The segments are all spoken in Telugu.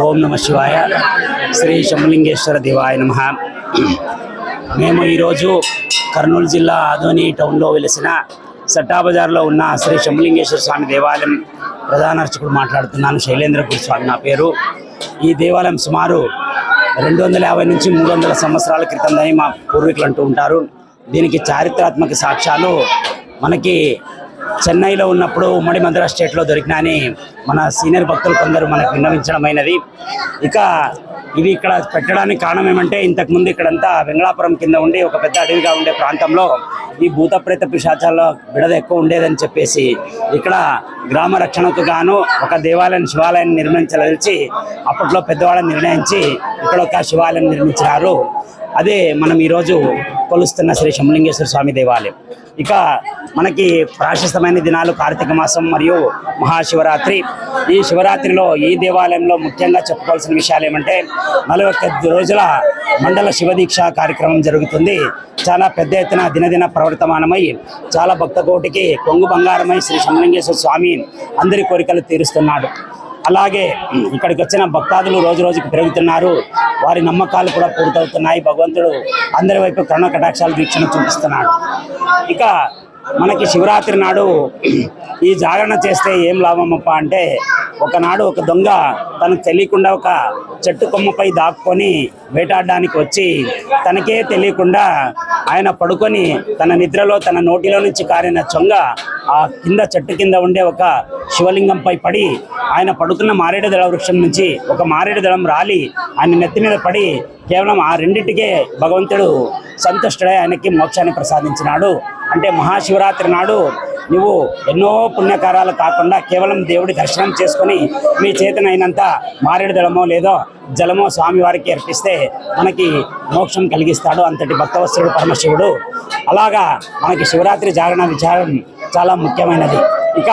ఓం నమ శివాయ. శ్రీ శంభలింగేశ్వర దేవాయ నమ. మేము ఈరోజు కర్నూలు జిల్లా ఆదోని టౌన్లో వెలిసిన సట్టాబజార్లో ఉన్న శ్రీ శంభలింగేశ్వర స్వామి దేవాలయం ప్రధాన అర్చకుడు మాట్లాడుతున్నాను శైలేంద్ర స్వామి నా పేరు. ఈ దేవాలయం సుమారు రెండు వందల యాభై నుంచి మూడు వందల సంవత్సరాల క్రితందని మా పూర్వీకులు అంటూ ఉంటారు. దీనికి చారిత్రాత్మక సాక్ష్యాలు మనకి చెన్నైలో ఉన్నప్పుడు ఉమ్మడి మద్రాస్ స్టేట్లో దొరికినా అని మన సీనియర్ భక్తులు కొందరు మనకు విన్నవించడమైనది. ఇక ఇవి ఇక్కడ పెట్టడానికి కారణం ఏమంటే ఇంతకుముందు ఇక్కడంతా వెంగళాపురం కింద ఉండి ఒక పెద్ద అడవిగా ఉండే ప్రాంతంలో ఈ భూతప్రేత పిశాచాల బిడద ఎక్కువ ఉండేదని చెప్పేసి ఇక్కడ గ్రామ రక్షణకు గాను ఒక దేవాలయం శివాలయాన్ని నిర్మించదలిచి అప్పట్లో పెద్దవాళ్ళని నిర్ణయించి ఇక్కడ ఒక శివాలయం నిర్మించినారు. అదే మనం ఈరోజు కొలుస్తున్న శ్రీ శంలింగేశ్వర స్వామి దేవాలయం. ఇక మనకి ప్రాశస్తమైన దినాలు కార్తీక మాసం మరియు మహాశివరాత్రి. ఈ శివరాత్రిలో ఈ దేవాలయంలో ముఖ్యంగా చెప్పుకోవాల్సిన విషయాలు ఏమంటే నలభై ఒక్క రోజుల మండల శివదీక్ష కార్యక్రమం జరుగుతుంది. చాలా పెద్ద ఎత్తున దినదిన ప్రవర్తమానమై చాలా భక్త కోటికి కొంగు బంగారమై శ్రీ శంలింగేశ్వర స్వామి అందరి కోరికలు తీరుస్తున్నాడు. అలాగే ఇక్కడికి వచ్చిన భక్తాదులు రోజు రోజుకు పెరుగుతున్నారు. వారి నమ్మకాలు కూడా పూర్తవుతున్నాయి. భగవంతుడు అందరి వైపు కరుణ కటాక్షాలు వీక్షణ చూపిస్తున్నాడు. ఇక మనకి శివరాత్రి నాడు ఈ జాగరణ చేస్తే ఏం లాభమప్ప అంటే ఒకనాడు ఒక దొంగ తనకు తెలియకుండా ఒక చెట్టు కొమ్మపై దాక్కొని వేటాడడానికి వచ్చి తనకే తెలియకుండా ఆయన పడుకొని తన నిద్రలో తన నోటిలో నుంచి కారిన చొంగ ఆ కింద చెట్టు కింద ఉండే ఒక శివలింగంపై పడి ఆయన పడుతున్న మారేడు దళ వృక్షం నుంచి ఒక మారేడు దళం రాలి ఆయన నెత్తి మీద పడి కేవలం ఆ రెండింటికే భగవంతుడు సంతుష్టుడై ఆయనకి మోక్షాన్ని ప్రసాదించినాడు. అంటే మహాశివరాత్రి నాడు నువ్వు ఎన్నో పుణ్యకారాలు కాకుండా కేవలం దేవుడి దర్శనం చేసుకొని మీ చేతనైనంత మారేడు దళమో లేదో జలమో స్వామివారికి అర్పిస్తే మనకి మోక్షం కలిగిస్తాడు. అంతటి భక్తవత్సరుడు పరమశివుడు. అలాగా మనకి శివరాత్రి జాగరణ విచారం చాలా ముఖ్యమైనది. ఇక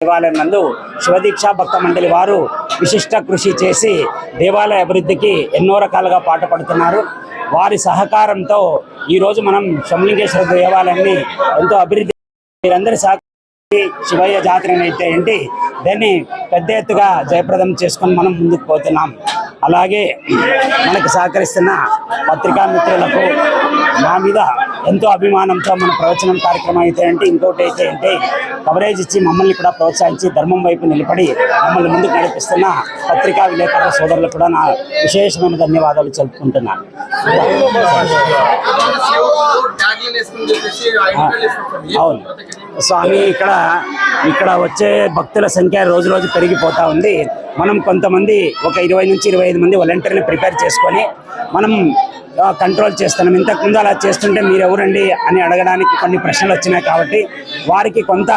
దేవాలయం నందు శివదీక్షా భక్త మండలి వారు విశిష్ట కృషి చేసి దేవాలయ అభివృద్ధికి ఎన్నో రకాలుగా పాటుపడుతున్నారు. వారి సహకారంతో ఈరోజు మనం శమలింగేశ్వర దేవాలయాన్ని ఎంతో అభివృద్ధి మీరందరి సహకారం శివయ్య జాతర అయితే ఏంటి దాన్ని పెద్ద ఎత్తుగా జయప్రదం చేసుకొని మనం ముందుకు పోతున్నాం. అలాగే మనకు సహకరిస్తున్న పత్రికా మిత్రులకు మా మీద ఎంతో అభిమానంతో మన ప్రవచనం కార్యక్రమం అయితే అంటే ఇంకోటి అయితే అంటే కవరేజ్ ఇచ్చి మమ్మల్ని కూడా ప్రోత్సహించి ధర్మం వైపు నిలబడి మమ్మల్ని ముందుకు నడిపిస్తున్న పత్రికా విలేకరుల సోదరులకు కూడా నా విశేషమైన ధన్యవాదాలు తెలుపుకుంటున్నాను అవును. స్వామి ఇక్కడ ఇక్కడ వచ్చే భక్తుల సంఖ్య రోజు రోజు పెరిగిపోతా ఉంది. మనం కొంతమంది ఒక ఇరవై నుంచి ఇరవై ఐదు మంది వాలంటీర్ని ప్రిపేర్ చేసుకొని మనం కంట్రోల్ చేస్తున్నాం. ఇంతకుముందు అలా చేస్తుంటే మీరు ఎవరండి అని అడగడానికి కొన్ని ప్రశ్నలు వచ్చినాయి కాబట్టి వారికి కొంత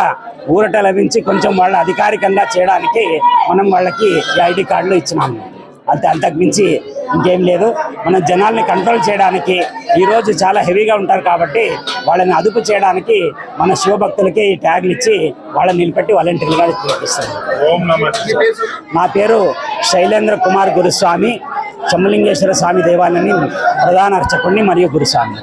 ఊరట లభించి కొంచెం వాళ్ళ అధికారికంగా చేయడానికి మనం వాళ్ళకి ఐడి కార్డులు ఇచ్చినాము. అంతే అంతకు మించి ఇంకేం లేదు. మన జనాల్ని కంట్రోల్ చేయడానికి ఈరోజు చాలా హెవీగా ఉంటారు కాబట్టి వాళ్ళని అదుపు చేయడానికి మన శివభక్తులకి ఈ ట్యాగ్లు ఇచ్చి వాళ్ళని నిలబెట్టి వాలంటీర్లుగా సార్? నా పేరు శైలేంద్ర కుమార్ గురుస్వామి చమ్మలింగేశ్వర స్వామి దేవాలయాన్ని ప్రధాన అర్చకుడిని మరియు గురుస్వామి.